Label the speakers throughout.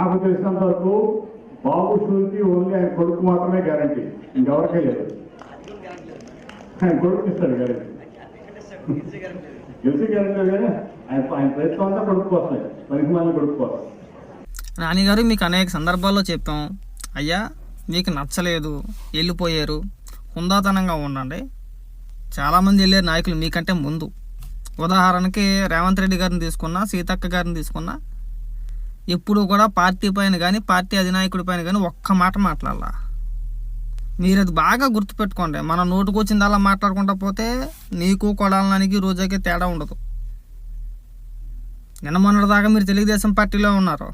Speaker 1: నాకు తెలిసినంత వరకు బాబు షూరిటీ ఓన్లీ ఆయన కొడుకు మాత్రమే గ్యారంటీ ఇంకెవరికే లేదు. ఆయన కొడుకు ఇస్తాడు గ్యారంటీ గెలిచి గ్యారంటీ కానీ ఆయన ఆయన ప్రయత్నం అంతా కొడుకు కోసమే. పనికి మళ్ళీ కొడుకు కోసం
Speaker 2: నాన్నగారు మీకు అనేక సందర్భాల్లో చెప్పాం. అయ్యా మీకు నచ్చలేదు వెళ్ళిపోయారు. హుందాతనంగా ఉండండి. చాలామంది వెళ్ళారు నాయకులు మీకంటే ముందు. ఉదాహరణకి రేవంత్ రెడ్డి గారిని తీసుకున్నా సీతక్క గారిని తీసుకున్నా ఎప్పుడు కూడా పార్టీ పైన కానీ పార్టీ అధినాయకుడి పైన కానీ ఒక్క మాట మాట్లాడాల. మీరు అది బాగా గుర్తుపెట్టుకోండి. మన నోటుకు వచ్చింది అలా మాట్లాడుకుంటా పోతే నీకు కొడాలనానికి రోజాకి తేడా ఉండదు. నిన్న మొన్నటిదాకా మీరు తెలుగుదేశం పార్టీలో ఉన్నారు.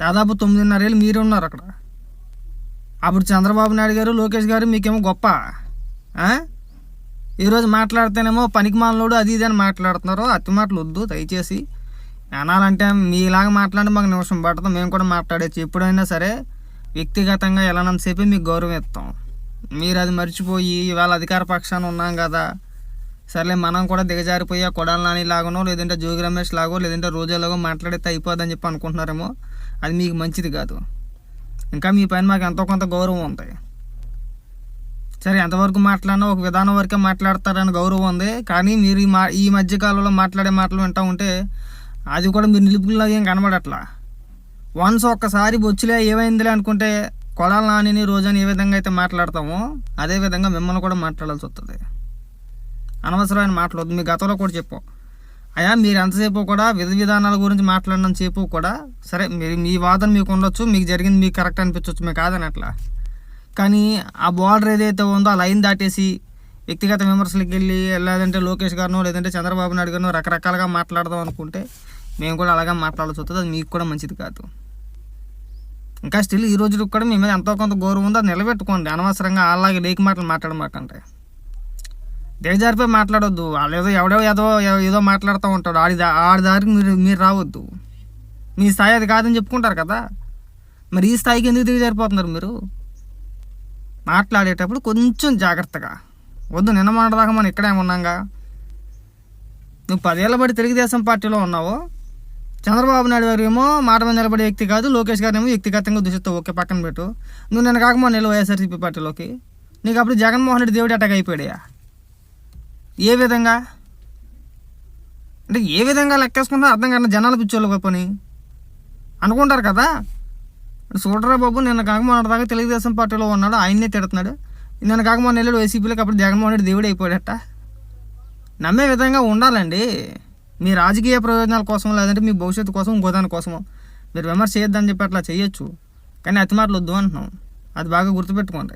Speaker 2: దాదాపు తొమ్మిదిన్నరేళ్ళు మీరు ఉన్నారు అక్కడ. అప్పుడు చంద్రబాబు నాయుడు గారు లోకేష్ గారు మీకేమో గొప్ప. ఈరోజు మాట్లాడితేనేమో పనికి మాలోడు అది ఇది అని మాట్లాడుతున్నారు అతి మాటలు వద్దు దయచేసి. అనాలంటే మీలాగా మాట్లాడి మాకు నిమిషం పడుతుంది మేము కూడా మాట్లాడచ్చు. ఎప్పుడైనా సరే వ్యక్తిగతంగా వెళ్ళనంతసేపే మీకు గౌరవం ఇస్తాం మీరు అది మర్చిపోయి ఇవాళ అధికార పక్షాన ఉన్నాం కదా. సర్లే మనం కూడా దిగజారిపోయా కొడాల నాని లాగానో లేదంటే జోగి రమేష్ లాగో లేదంటే రోజాలాగో మాట్లాడితే అయిపోదని చెప్పి అనుకుంటున్నారేమో అది మీకు మంచిది కాదు. ఇంకా మీ పైన మాకు ఎంతో కొంత గౌరవం ఉంది. సరే ఎంతవరకు మాట్లాడినా ఒక విధానం వరకే మాట్లాడతారని గౌరవం ఉంది. కానీ మీరు ఈ మా ఈ మధ్యకాలంలో మాట్లాడే మాటలు వింటూ ఉంటే అది కూడా మీరు నిలుపులాగా ఏం కనబడట్లా? వన్స్ ఒక్కసారి బొచ్చులే ఏమైందిలే అనుకుంటే కొడాల నానిని రోజాని ఏ విధంగా అయితే మాట్లాడతామో అదే విధంగా మిమ్మల్ని కూడా మాట్లాడాల్సి వస్తుంది అనవసరమైన మాట్లాడదు మీ గతంలో కూడా చెప్పు అయ్యా మీరు ఎంతసేపు కూడా విధ విధానాల గురించి మాట్లాడినంత సేపు కూడా సరే మీరు మీ వాదన మీకు ఉండొచ్చు మీకు జరిగింది మీకు కరెక్ట్ అనిపించవచ్చు మీకు కాదని అట్లా కానీ ఆ బార్డర్ ఏదైతే ఉందో ఆ లైన్ దాటేసి వ్యక్తిగత విమర్శలకు వెళ్ళి లేదంటే లోకేష్ గారినో లేదంటే చంద్రబాబు నాయుడు గారినో రకరకాలుగా మాట్లాడదాం అనుకుంటే మేము కూడా అలాగే మాట్లాడాల్సి వస్తుంది అది మీకు కూడా మంచిది కాదు. ఇంకా స్టిల్ ఈ రోజు కూడా మీ మీద ఎంతో కొంత గౌరవం ఉందో నిలబెట్టుకోండి. అనవసరంగా అలాగే లేక మాటలు మాట్లాడమాకంటే దిగజారిపోయి మాట్లాడొద్దు. వాళ్ళు ఏదో ఎవడో ఏదో ఏదో మాట్లాడుతూ ఉంటాడు. ఆడి దా- ఆడి దారికి మీరు మీరు రావద్దు. మీ స్థాయి అది కాదని చెప్పుకుంటారు కదా. మరి ఈ స్థాయికి ఎందుకు దిగజారిపోతున్నారు మీరు? మాట్లాడేటప్పుడు కొంచెం జాగ్రత్తగా. వద్దు నిన్న మొన్నటిదాకా మనం ఇక్కడే ఉన్నాంగా. నువ్వు పదేళ్ళ పడి తెలుగుదేశం పార్టీలో ఉన్నావు చంద్రబాబు నాయుడు గారు ఏమో మాట మీద నిలబడే వ్యక్తి కాదు లోకేష్ గారు ఏమో వ్యక్తిగతంగా దూషిస్తావు ఓకే పక్కన పెట్టు. నువ్వు నేను కాకమో నెల వైఎస్ఆర్సీపీ పార్టీలోకి. నీకు అప్పుడు జగన్మోహన్ రెడ్డి దేవుడి అటాక్ అయిపోయాడయా? ఏ విధంగా? అంటే ఏ విధంగా లెక్కేసుకుంటా అర్థం కాదు జనాలు పిచ్చోళ్ళు పని. అనుకుంటారు కదా? చూడరా బాబు నిన్న కాకమోహన్ దాకా తెలుగుదేశం పార్టీలో ఉన్నాడు ఆయన్నే తిడుతున్నాడు. నిన్న కాకమోహన్ వెళ్ళాడు వైసీపీలోకి అప్పుడు జగన్మోహన్ రెడ్డి దేవుడు అయిపోయాడట. నమ్మే విధంగా ఉండాలండి. మీ రాజకీయ ప్రయోజనాల కోసం లేదంటే మీ భవిష్యత్తు కోసం ఇంకో దాని కోసమో. మీరు విమర్శ చేయొద్దని చెప్పి అట్లా చేయొచ్చు. కానీ అతి మాటలు వద్దు అంటున్నాం. అది బాగా గుర్తుపెట్టుకోండి.